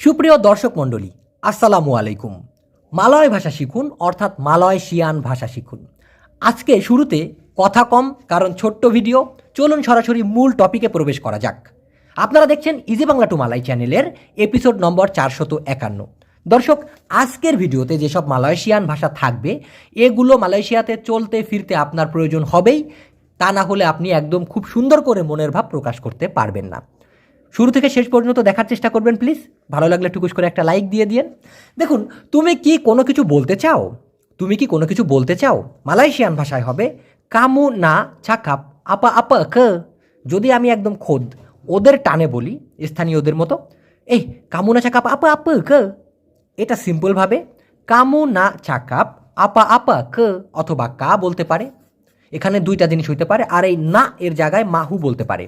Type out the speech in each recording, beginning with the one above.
সুপ্রিয় দর্শক মণ্ডলী, আসসালামু আলাইকুম। মালয় ভাষা শিখুন, অর্থাৎ মালয়েশিয়ান ভাষা শিখুন। আজকে শুরুতে কথা কম, কারণ ছোট্ট ভিডিও। চলুন সরাসরি মূল টপিকে প্রবেশ করা যাক। আপনারা দেখছেন ইজি বাংলা টু মালাই চ্যানেলের এপিসোড নম্বর চারশত একান্ন। দর্শক, আজকের ভিডিওতে যেসব মালয়েশিয়ান ভাষা থাকবে, এগুলো মালয়েশিয়াতে চলতে ফিরতে আপনার প্রয়োজন হবেই। তা না হলে আপনি একদম খুব সুন্দর করে মনের ভাব প্রকাশ করতে পারবেন না। শুরু থেকে শেষ পর্যন্ত দেখার চেষ্টা করবেন প্লিজ ভালো লাগলে টুকুস করে একটা লাইক দিয়ে দিন দেখুন, তুমি কি কোনো কিছু বলতে চাও? তুমি কি কোনো কিছু বলতে চাও? মালয়েশিয়ান ভাষায় হবে, কামু না চাকাপ, আপা আপা ক। যদি আমি একদম খোদ ওদের টানে বলি, স্থানীয়দের মতো, এই, কামু না চাকাপ, আপা আপা ক। এটা সিম্পলভাবে কামু না চাকাপ, আপা আপা ক। অথবা কা বলতে পারে। এখানে দুইটা জিনিস হইতে পারে, আর এই না এর জায়গায় মাহু বলতে পারে।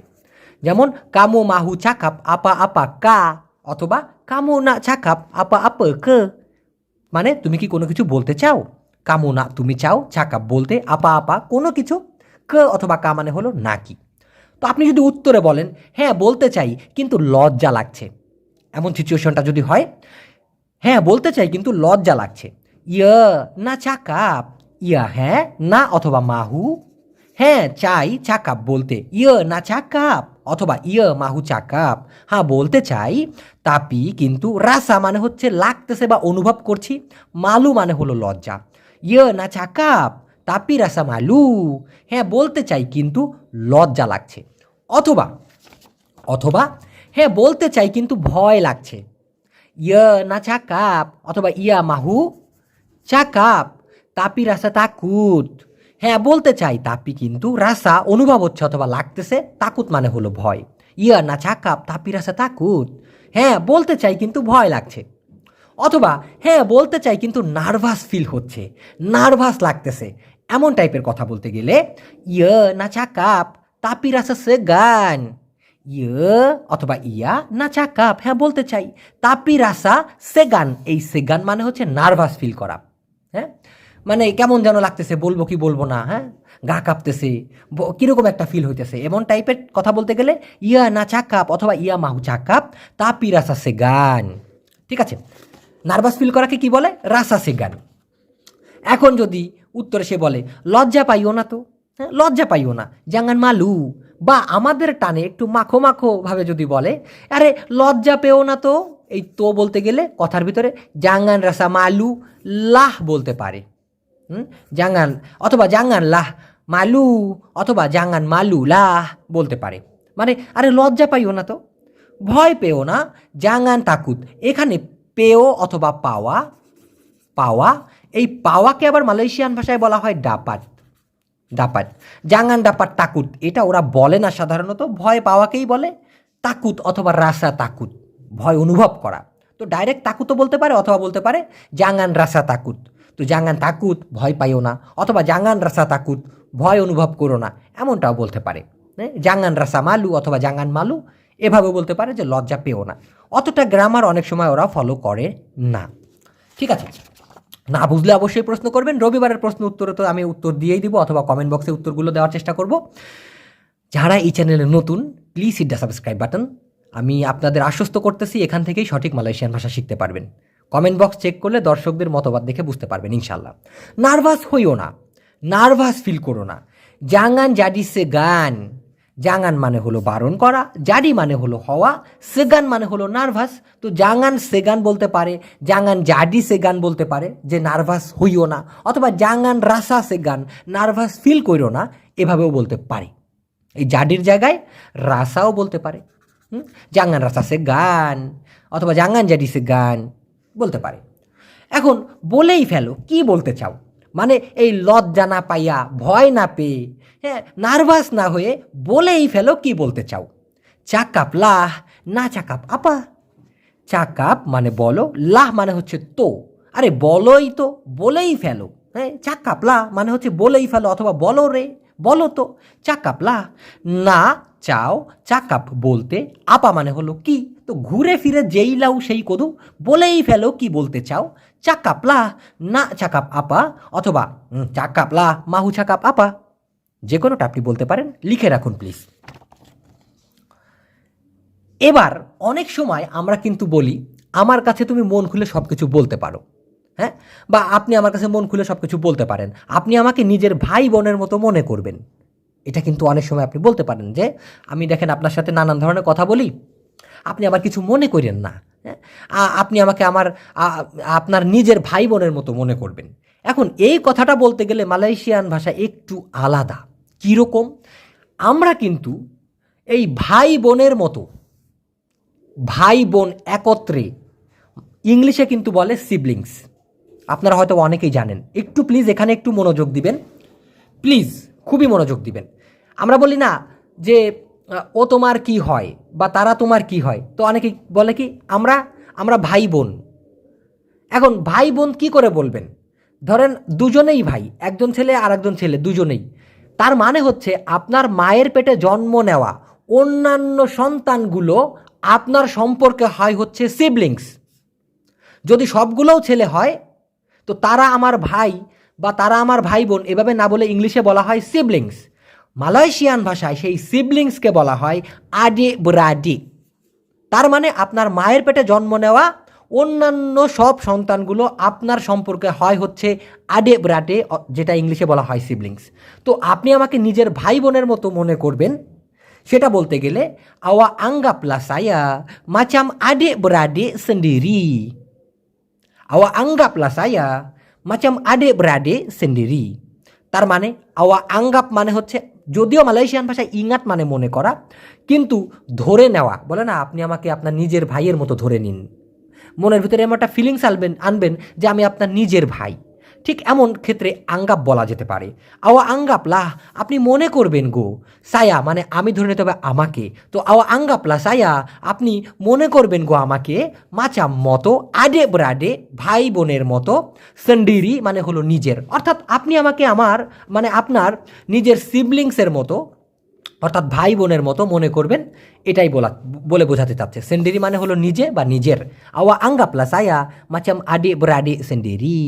যেমন কামো মাহু চাকাপ আপা আপা কা অথবা কামো না চাকাপ আপা আপা ক মানে তুমি কি কোনো কিছু বলতে চাও কামো না তুমি চাও চাকাপ বলতে আপা আপা কোনো কিছু ক অথবা কা মানে হলো না কি তো আপনি যদি উত্তরে বলেন হ্যাঁ বলতে চাই কিন্তু লজ্জা লাগছে এমন সিচুয়েশনটা যদি হয় হ্যাঁ বলতে চাই কিন্তু লজ্জা লাগছে ইয় না চাকাপ ইয়া হ্যাঁ না অথবা মাহু হ্যাঁ চাই চাকাপ বলতে ইয় না চাকাপ অথবা ইয় মাহু চাকাপ। হ্যাঁ বলতে চাই, তাপি কিন্তু রাসা মানে হচ্ছে লাগতেছে বা অনুভব করছি, মালু মানে হলো লজ্জা। ইয় না চাকাপ, তাপি রাসা মালু। হ্যাঁ বলতে চাই কিন্তু লজ্জা লাগছে। অথবা অথবা হ্যাঁ বলতে চাই কিন্তু ভয় লাগছে। ইয় না চাকাপ অথবা ইয়া মাহু চাকাপ, তাপি রাসা তাকুত। হ্যাঁ বলতে চাই, তাপি কিন্তু রাসা অনুভব হচ্ছে অথবা লাগতেছে, তাকুত মানে হলো ভয়। ইয়া না চাকাপ তাপি রাসা তাকুত। হ্যাঁ বলতে চাই কিন্তু ভয় লাগছে। অথবা হ্যাঁ বলতে চাই কিন্তু নার্ভাস ফিল হচ্ছে, নার্ভাস লাগতেছে। এমন টাইপের কথা বলতে গেলে, ইয় না চাকাপ তাপি রাসা সে গান। ইয়ে অথবা ইয়া না চাকাপ হ্যাঁ বলতে চাই, তাপি রাসা সেগান এই সেগান মানে হচ্ছে নার্ভাস ফিল করা। মানে কেমন যেন লাগতেছে, বলব কি বলব না হ্যাঁ? গা কাঁপতেছে কীরকম একটা ফিল হইতেছে। এমন টাইপের কথা বলতে গেলে, ইয়া না চাকাপ অথবা ইয়া মাহু চাকাপ তাপি রাসা সেগান ঠিক আছে? নার্ভাস ফিল করাকে কি বলে? রাসা সেগান এখন যদি উত্তরে সে বলে, লজ্জা পাইও না তো? হ্যাঁ লজ্জা পাইও না। জাঙ্গান মালু, বা আমাদের টানে একটু মাখো মাখো ভাবে যদি বলে, আরে, লজ্জা পেও না তো? এই তো বলতে গেলে কথার ভিতরে জাঙ্গান রাসা মালু, লাহ বলতে পারে। জাঙ্গান, অথবা জাঙ্গান লাহ, মালু, অথবা জাঙ্গান মালু লাহ বলতে পারে। মানে আরে লজ্জা পাইও না তো। ভয় পেও না, জাঙ্গান তাকুত। এখানে পেও অথবা পাওয়া পাওয়া, এই পাওয়াকে আবার মালয়েশিয়ান ভাষায় বলা হয় ডাপাট ডাপাট জাঙ্গান ডাপাট তাকুত, এটা ওরা বলে না সাধারণত, ভয় পাওয়াকেই বলে তাকুত অথবা রাসা তাকুত, ভয় অনুভব করা। তো ডাইরেক্ট তাকুতও বলতে পারে, অথবা বলতে পারে জাঙ্গান রাসা তাকুত। তো জাঙ্গান তাকুত, ভয় পাইও না। অথবা জাঙ্গান রাসা তাকুত, ভয় অনুভব করো না। এমনটাও বলতে পারে? জাঙ্গান রাসা মালু অথবা জাঙ্গান মালু এভাবে বলতে পারে যে লজ্জা পেও না। অতটা গ্রামার অনেক সময় ওরা ফলো করে না। ঠিক আছে? না বুঝলে অবশ্যই প্রশ্ন করবেন। রবিবারের প্রশ্ন উত্তরে তো আমি উত্তর দিয়েই দিব অথবা কমেন্ট বক্সে উত্তরগুলো দেওয়ার চেষ্টা করব। যারা এই চ্যানেলে নতুন please hit the subscribe button আমি আপনাদের আশ্বস্ত করতেছি, এখান থেকেই সঠিক মালয়েশিয়ান ভাষা শিখতে পারবেন। কমেন্ট বক্স চেক করলে দর্শকদের মতবাদ দেখে বুঝতে পারবেন ইনশাল্লাহ নার্ভাস হইও না। নার্ভাস ফিল করো না। জাঙ্গান জাডি সে গান। জাঙ্গান মানে হলো বারণ করা, জাডি মানে হলো হওয়া সেগান মানে হলো নার্ভাস। তো জাঙ্গান সেগান বলতে পারে, জাঙ্গান জাডি সেগান বলতে পারে যে নার্ভাস হইও না। অথবা জাঙ্গান রাসা সেগান নার্ভাস ফিল কইরো না, এভাবেও বলতে পারে। এই জাডির জায়গায় রাসাও বলতে পারে, হুম? জাঙ্গান রাসা সে গান, অথবা জাঙ্গান জাডি সে গান বলতে পারে। এখন বলেই ফেলো, কি বলতে চাও? মানে এই লজ্জা না পাইয়া, ভয় না পেয়ে হ্যাঁ নার্ভাস না হয়ে বলেই ফেলো, কি বলতে চাও? চাকাপ লাহ, না চা কাপ, আপা। চা কাপ মানে বলো, লাহ মানে হচ্ছে তো। আরে বলোই তো, বলেই ফেলো হ্যাঁ চাকাপলা মানে হচ্ছে বলেই ফেলো অথবা বলো রে, বলো তো। চাকাপলা না চাও, চা কাপ বলতে আপা মানে হলো কি? তো ঘুরে ফিরে যেই লাউ সেই কদু, বলেই ফেলো কি বলতে চাও। চাকাপলা, না চাকাপ আপা, অথবা চাকাপলা, মাহু চাকাপ আপা। যে কোনোটা আপনি বলতে পারেন, লিখে রাখুন প্লিজ এবার, অনেক সময় আমরা কিন্তু বলি, আমার কাছে তুমি মন খুলে সব কিছু বলতে পারো। হ্যাঁ? বা, আপনি আমার কাছে মন খুলে সব কিছু বলতে পারেন। আপনি আমাকে নিজের ভাই বোনের মতো মনে করবেন। এটা কিন্তু অনেক সময় আপনি বলতে পারেন যে, আমি দেখেন আপনার সাথে নানান ধরনের কথা বলি আপনি আবার কিছু মনে করেন না হ্যাঁ? আপনি আমাকে আমার আপনার নিজের ভাই বোনের মতো মনে করবেন। এখন এই কথাটা বলতে গেলে মালয়েশিয়ান ভাষা একটু আলাদা কীরকম? আমরা কিন্তু এই ভাই বোনের মতো ভাই বোন একত্রে ইংলিশে কিন্তু বলে সিবলিংস আপনারা হয়তো অনেকেই জানেন। একটু প্লিজ এখানে একটু মনোযোগ দিবেন। প্লিজ খুবই মনোযোগ দিবেন। আমরা বলি না যে ও তোমার কি হয় বা তারা তোমার কি হয়? তো অনেকে বলে কি, আমরা আমরা ভাই বোন এখন ভাই বোন কি করে বলবেন? ধরেন দুজনেই ভাই, একজন ছেলে আর একজন ছেলে, দুজনেই। তার মানে হচ্ছে আপনার মায়ের পেটে জন্ম নেওয়া অন্যান্য সন্তানগুলো আপনার সম্পর্কে হয় হচ্ছে সিবলিংস যদি সবগুলোও ছেলে হয়, তো তারা আমার ভাই বা তারা আমার ভাই বোন এভাবে না বলে ইংলিশে বলা হয় সিবলিংস মালয়েশিয়ান ভাষায় সেই সিবলিংসকে বলা হয় আডে ব্রাডি তার মানে আপনার মায়ের পেটে জন্ম নেওয়া অন্যান্য সব সন্তানগুলো আপনার সম্পর্কে হয় হচ্ছে আডে ব্রাডে যেটা ইংলিশে বলা হয় সিবলিংস তো আপনি আমাকে নিজের ভাই বোনের মতো মনে করবেন, সেটা বলতে গেলে, আওয়া anggaplah saya macam adik beradik sendiri Awa anggaplah saya মাচাম আডে ব্রাডে sendiri. তার মানে আওয়া আঙ্গাপ মানে হচ্ছে যদিও মালয়েশিয়ান ভাষায় ইঙ্গাত মানে মনে করা, কিন্তু ধরে নেওয়া, বলে না, আপনি আমাকে আপনার নিজের ভাইয়ের মতো ধরে নিন। মনের ভিতরে এমন একটা ফিলিংস আনবেন আনবেন যে আমি আপনার নিজের ভাই। ঠিক এমন ক্ষেত্রে আঙ্গাপ বলা যেতে পারে। আওয়া আঙ্গাপ লাহ, আপনি মনে করবেন গো, সায়া মানে আমি ধরে নিতে হবে আমাকে। তো আওয়া আঙ্গাপ লা সায়া, আপনি মনে করবেন গো আমাকে মাচাম মতো, আডে ব্রাডে, ভাই বোনের মতো, সন্ডিরি মানে হলো নিজের। অর্থাৎ আপনি আমাকে আমার মানে আপনার নিজের সিবলিংসের মতো অর্থাৎ ভাই বোনের মতো মনে করবেন, এটাই বলা, বলে বোঝাতে চাচ্ছে। সেন্ডেরি মানে হলো নিজে বা নিজের। আওয়া আঙ্গা প্লাস আয়া মাচাম আডে ব্রাডে সেন্ডেরি।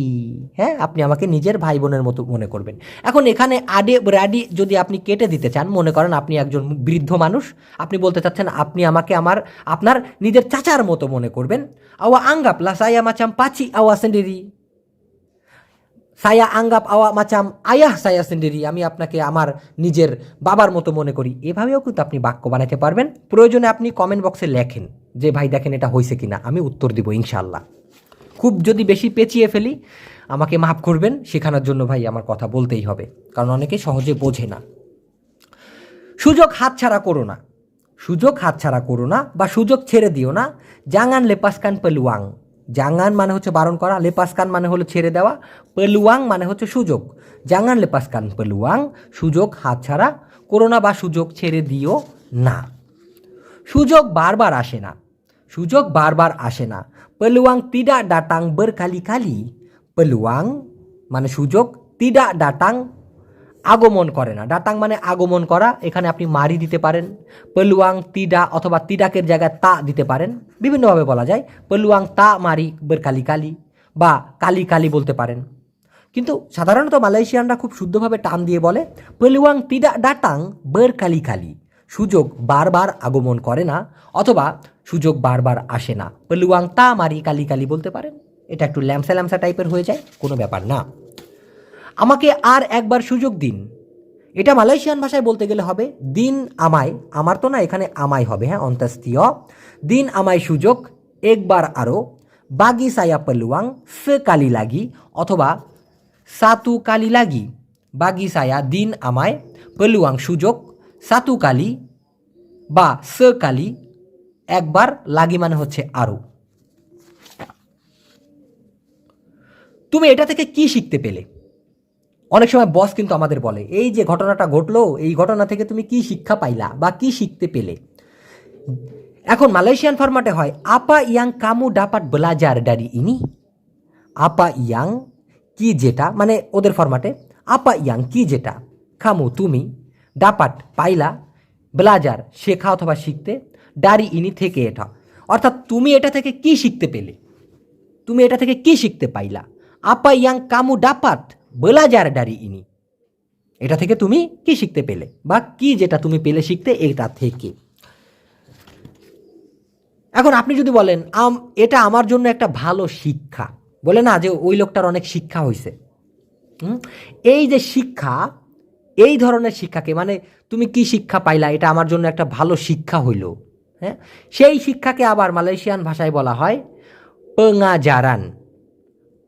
হ্যাঁ আপনি আমাকে নিজের ভাই বোনের মতো মনে করবেন। এখন এখানে আডে ব্রাডি যদি আপনি কেটে দিতে চান, মনে করেন আপনি একজন বৃদ্ধ মানুষ, আপনি বলতে চাচ্ছেন আপনি আমাকে আমার, আপনার নিজের চাচার মতো মনে করবেন। আওয়া আঙ্গা প্লাস আয়া মাচাম পাচি আওয়া সেন্ডেরি। সায়া আঙ্গাপ আওয়া মাচাম আয়াহ সায়া সেন্ডেরি আমি আপনাকে আমার নিজের বাবার মতো মনে করি এভাবেও কিন্তু আপনি বাক্য বানাতে পারবেন প্রয়োজনে আপনি কমেন্ট বক্সে লেখেন যে ভাই দেখেন এটা হয়েছে কিনা আমি উত্তর দিব ইনশাল্লাহ খুব যদি বেশি পেঁচিয়ে ফেলি আমাকে মাফ করবেন শেখানোর জন্য ভাই আমার কথা বলতেই হবে কারণ অনেকে সহজে বোঝে না সুযোগ হাতছাড়া করো না সুযোগ হাতছাড়া করো না বা সুযোগ ছেড়ে দিও না জাঙ্গান লেপাসকান পেলুয়াং জাঙ্গান মানে হচ্ছে বারণ করা, লেপাসকান মানে হলো ছেড়ে দেওয়া, পেলুয়াং মানে হচ্ছে সুযোগ। জাঙ্গান, লেপাসকান, পেলুয়াং, সুযোগ হাতছাড়া করো না বা সুযোগ ছেড়ে দিও না। সুযোগ বারবার আসে না। সুযোগ বারবার আসে না। পেলুয়াং tidak datang berkali-kali পেলুয়াং মানে সুযোগ tidak datang আগমন করে না। ডাটাং মানে আগমন করা। এখানে আপনি মারি দিতে পারেন, পেলুয়াং, তিডা অথবা তিডাকের জায়গায় তা দিতে পারেন। বিভিন্নভাবে বলা যায়। পেলুয়াং, তা, মারি বেরকালি কালি বা কালি কালি বলতে পারেন। কিন্তু সাধারণত মালয়েশিয়ানরা খুব শুদ্ধভাবে টান দিয়ে বলে, পেলুয়াং, তিডা ডাটাং বেরকালি কালি কালি। সুযোগ বারবার আগমন করে না অথবা সুযোগ বারবার আসে না। পেলুয়াং, তা, মারি, কালি কালি বলতে পারেন। এটা একটু ল্যামসা ল্যামসা টাইপের হয়ে যায়, কোনো ব্যাপার না। আমাকে আর একবার সুযোগ দিন। এটা মালয়েশিয়ান ভাষায় বলতে গেলে হবে, দিন আমায় আমার তো না এখানে আমায় হবে হ্যাঁ অন্তস্তীয় দিন আমায় সুযোগ একবার আরও বাগি সায়া পেলুয়াং সে কালি লাগি অথবা, সাতু কালি লাগি বাগি সায়া দিন আমায় পেলুয়াং সুযোগ সাতু কালি বা সে কালি একবার লাগি মানে হচ্ছে আরও তুমি এটা থেকে কি শিখতে পেলে? অনেক সময় বস কিন্তু আমাদের বলে, এই যে ঘটনাটা ঘটলো, এই ঘটনা থেকে তুমি কি শিক্ষা পাইলা বা কি শিখতে পেলে? এখন মালয়েশিয়ান ফরম্যাটে হয়, আপা ইয়াং কামু ডাপাট ব্লাজার ডারি ইনি? আপা ইয়াং কি যেটা? মানে ওদের ফরম্যাটে আপা ইয়াং কি যেটা? খামু তুমি ডাপাট পাইলা ব্লাজার শেখা অথবা শিখতে, ডারি ইনি থেকে এটা। অর্থাৎ তুমি এটা থেকে কি শিখতে পেলে? তুমি এটা থেকে কি শিখতে পাইলা? আপা ইয়াং কামু ডাপাত বেলাজার ডারি ইনি এটা থেকে তুমি কি শিখতে পেলে? বা কি যেটা তুমি পেলে শিখতে, এটা থেকে? এখন আপনি যদি বলেন, আম, এটা আমার জন্য একটা ভালো শিক্ষা। বলে না যে ওই লোকটার অনেক শিক্ষা হয়েছে? এই যে শিক্ষা, এই ধরনের শিক্ষাকে মানে তুমি কি শিক্ষা পাইলা, এটা আমার জন্য একটা ভালো শিক্ষা হইল। হ্যাঁ? সেই শিক্ষাকে আবার মালয়েশিয়ান ভাষায় বলা হয়, পেঙাজারান।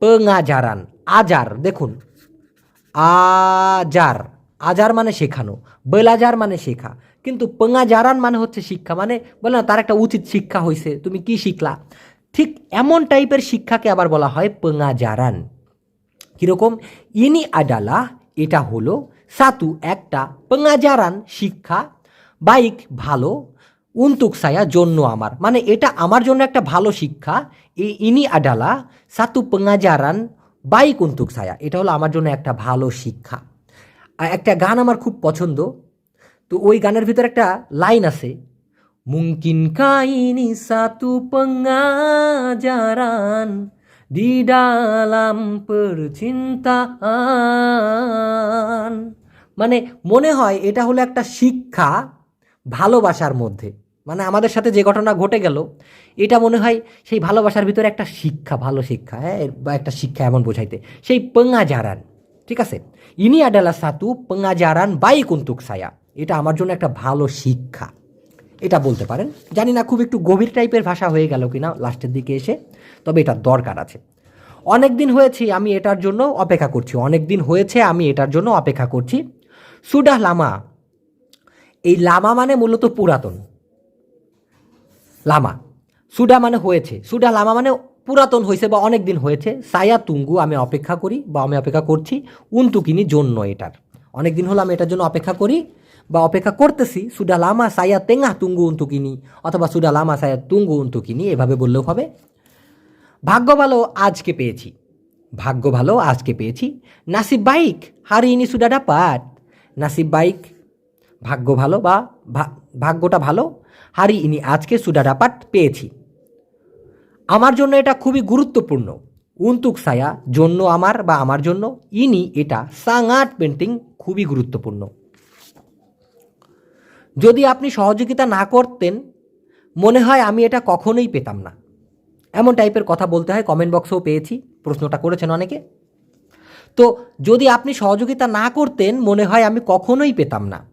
পেঙাজারান। আজার, দেখুন আজার। আজার মানে শেখানো, বেলাজার মানে শেখা। কিন্তু পেঙাজারান মানে হচ্ছে শিক্ষা মানে বলে না, তার একটা উচিত শিক্ষা হয়েছে তুমি কি শিখলা? ঠিক এমন টাইপের শিক্ষাকে আবার বলা হয় পেঙাজারান। কীরকম? ইনি আডালা এটা হলো সাতু, একটা পেঙাজারান শিক্ষা, বাইক ভালো, উন্তুক সায়া জন্য আমার। মানে এটা আমার জন্য একটা ভালো শিক্ষা এই ইনি আডালা সাতু পেঙাজারান বাইক উন্তুক ছায়া, এটা হলো আমার জন্য একটা ভালো শিক্ষা। একটা গান আমার খুব পছন্দ। তো ওই গানের ভিতরে একটা লাইন আছে Mungkin ini satu Jaran di dalam percintaan মানে মনে হয় এটা হলো একটা শিক্ষা ভালোবাসার মধ্যে। মানে আমাদের সাথে যে ঘটনা ঘটে গেল, এটা মনে হয় সেই ভালোবাসার ভিতরে একটা শিক্ষা, ভালো শিক্ষা হ্যাঁ বা একটা শিক্ষা এমন বোঝাইতে। সেই জারান ঠিক আছে? ইনি আডালা সাতু জারান বাই কুন্তুক সায়া। এটা আমার জন্য একটা ভালো শিক্ষা। এটা বলতে পারেন। জানি না খুব একটু গভীর টাইপের ভাষা হয়ে গেল কিনা, লাস্টের দিকে এসে, তবে এটা দরকার আছে। অনেক দিন হয়েছে আমি এটার জন্য অপেক্ষা করছি। অনেক দিন হয়েছে আমি এটার জন্য অপেক্ষা করছি। সুডাহ লামা, এই লামা মানে মূলত পুরাতন। লামা। সুডা মানে হয়েছে। সুডা লামা মানে পুরাতন হয়েছে বা অনেক দিন হয়েছে। সায়া তুঙ্গু আমি অপেক্ষা করি বা আমি অপেক্ষা করছি। উন্তুকিনি জন্য এটার। অনেক দিন হলো আমি এটার জন্য অপেক্ষা করি বা অপেক্ষা করতেছি। সুডা লামা, সায়া তেঙ্গা, তুঙ্গু, উন্তুকিনি অথবা সুডা লামা, সায়া তুঙ্গু, উন্তুকিনি এভাবে বললেও হবে। ভাগ্য ভালো আজকে পেয়েছি। ভাগ্য ভালো আজকে পেয়েছি। নাসিব বাইক হারিনি সুডাডা পাট। নাসিব বাইক, ভাগ্য ভালো বা ভাগ্যটা ভালো হারি, ইনি আজকে সুডাডা পাট পেয়েছি। আমার জন্য এটা খুবই গুরুত্বপূর্ণ। উন্তুক সায়া জন্য আমার বা আমার জন্য, ইনি এটা সাঙাট পেন্টিং খুবই গুরুত্বপূর্ণ। যদি আপনি সহযোগিতা না করতেন, মনে হয় আমি এটা কখনোই পেতাম না। এমন টাইপের কথা বলতে হয় কমেন্ট বক্সেও পেয়েছি, প্রশ্নটা করেছেন অনেকে। তো যদি আপনি সহযোগিতা না করতেন, মনে হয় আমি কখনোই পেতাম না।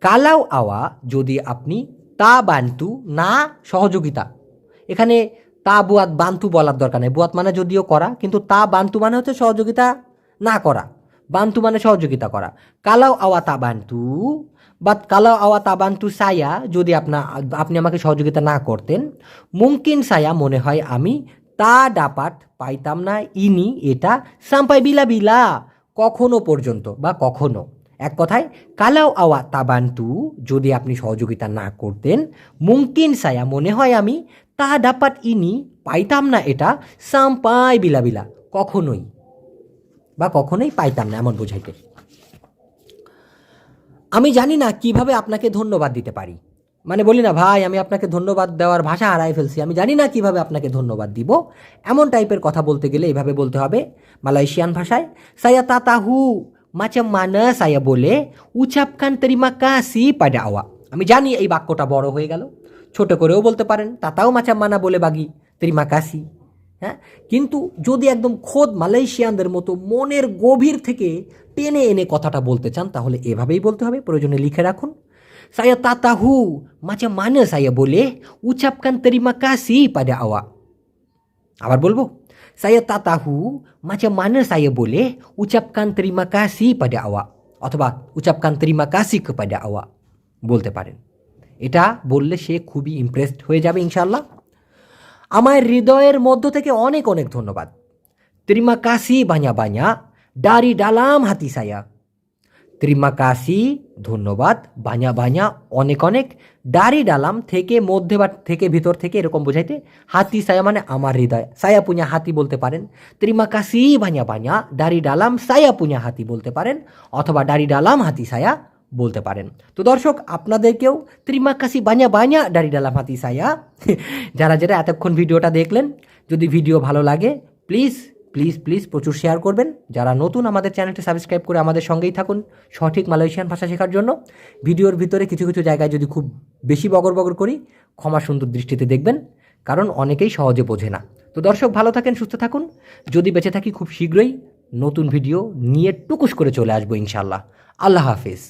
কালাও আওয়া যদি আপনি তা বান্তু, না সহযোগিতা। এখানে তা, বুয়াত, বান্তু বলার দরকার নেই। বুয়াত মানে যদিও করা, কিন্তু তা, বান্তু মানে হচ্ছে সহযোগিতা না করা। বান্তু মানে সহযোগিতা করা। কালাও আওয়া তা বান্তু বা কালাও আওয়া তা বান্তু সায়া, যদি আপনা, আপনি আমাকে সহযোগিতা না করতেন, মুমকিন সায়া মনে হয় আমি তা ডাপাট পাইতাম না, ইনি এটা সাম্পাই বিলা বিলা, কখনো পর্যন্ত বা কখনো। এক কথায়, কালাও আওয়া তাবান্তু, যদি আপনি সহযোগিতা না করতেন, মুমকিন সায়া মনে হয় আমি, তা ডাপাট ইনি, পাইতাম না এটা সাম্পাই বিলা বিলা, কখনোই। বা কখনোই পাইতাম না, এমন বোঝাইতে। আমি জানি না কীভাবে আপনাকে ধন্যবাদ দিতে পারি। মানে বলি না, ভাই, আমি আপনাকে ধন্যবাদ দেওয়ার ভাষা হারাই ফেলছি। আমি জানি না কীভাবে আপনাকে ধন্যবাদ দিব। এমন টাইপের কথা বলতে গেলে এইভাবে বলতে হবে মালয়েশিয়ান ভাষায় সায়া তাতাহু macam mana saya boleh ucapkan terima kasih pada awak? আমি জানি এই বাক্যটা বড় হয়ে গেল ছোট করেও বলতে পারেন তাতাও মাচাম মানা বলে বাগি তেরিমা কাসি হ্যাঁ কিন্তু যদি একদম খোদ মালয়েশিয়ানদের মতো মনের গভীর থেকে টেনে এনে কথাটা বলতে চান তাহলে এভাবেই বলতে হবে প্রয়োজনে লিখে রাখুন saya tak tahu macam mana saya boleh ucapkan terima kasih pada awak. আবার বলব saya tak tahu macam mana saya boleh ucapkan terima kasih pada awak অথবা ucapkan terima kasih kepada awak বলতে পারেন এটা বললে সে খুবই ইমপ্রেসড হয়ে যাবে ইনশাল্লাহ আমার হৃদয়ের মধ্য থেকে অনেক অনেক ধন্যবাদ terima kasih banyak-banyak dari dalam hati saya Terima kasih ধন্যবাদ বাña বাña অনেক অনেক। দাড়ি ডালাম থেকে মধ্যে বা থেকে ভিতর থেকে এরকম বোঝাইতে, হাতি সায়া মানে আমার হৃদয়। সায়া পুña হাতি বলতে পারেন। terima kasih বাña বাña দাড়ি ডালাম সায়া পুña হাতি বলতে পারেন, অথবা দাড়ি ডালাম, হাতি সায়া বলতে পারেন। তো দর্শক, আপনাদেরকেও ত্রিমা কাশি বাña বাña দাড়ি ডালাম, হাতি সায়া যারা যারা এতক্ষণ ভিডিওটা দেখলেন, যদি ভিডিও ভালো লাগে প্লিজ প্লিজ প্লিজ প্রচুর শেয়ার করবেন। যারা নতুন আমাদের চ্যানেলটি সাবস্ক্রাইব করে আমাদের সঙ্গেই থাকুন, সঠিক মালয়েশিয়ান ভাষা শেখার জন্য। ভিডিওর ভিতরে কিছু কিছু জায়গায় যদি খুব বেশি বগর বগর করি, ক্ষমা সুন্দর দৃষ্টিতে দেখবেন, কারণ অনেকেই সহজে বোঝে না। তো দর্শক, ভালো থাকেন, সুস্থ থাকুন। যদি বেঁচে থাকি খুব শীঘ্রই নতুন ভিডিও নিয়ে টুকুস করে চলে আসব ইনশাল্লাহ আল্লাহ হাফিজ।